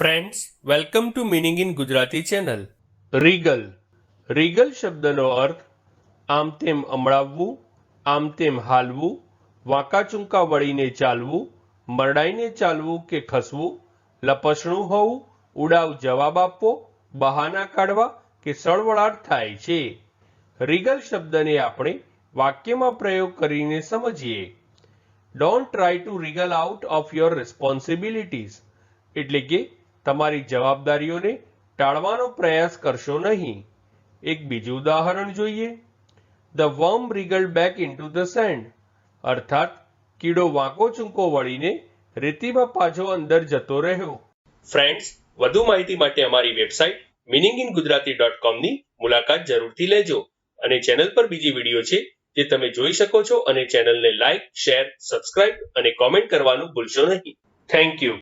Friends welcome to meaning in Gujarati channel regal regal શબ્દનો અર્થ આમ તેમ અમળાવવું આમ તેમ હાલવું વાંકાચૂંકા વળીને ચાલવું મરડાઈને ચાલવું કે ખસવું લપસણું હોવું ઉડાવ જવાબ આપવો બહાના કાઢવા કે સળવળાટ થાય છે રીગલ શબ્દને આપણે વાક્યમાં પ્રયોગ કરીને સમજીએ don't try to wriggle out of your responsibilities એટલે કે તમારી જવાબદારીઓને ટાળવાનો પ્રયાસ કરશો નહીં. એક બીજું ઉદાહરણ જોઈએ. The worm wriggle back into the sand અર્થાત, કીડો વાંકો ચૂંકો વળીને રેતીમાં પાછો અંદર જતો રહ્યો. ફ્રેન્ડ્સ વધુ માહિતી માટે અમારી website meaning in Gujarati dot કોમની મુલાકાત જરૂરથી લેજો. અને ચેનલ પર બીજી વીડિયો છે જે તમે જોઈ શકો છો અને ચેનલને લાઇક શેર સબસ્ક્રાઇબ અને કોમેન્ટ કરવાનું ભૂલશો નહીં. Thank you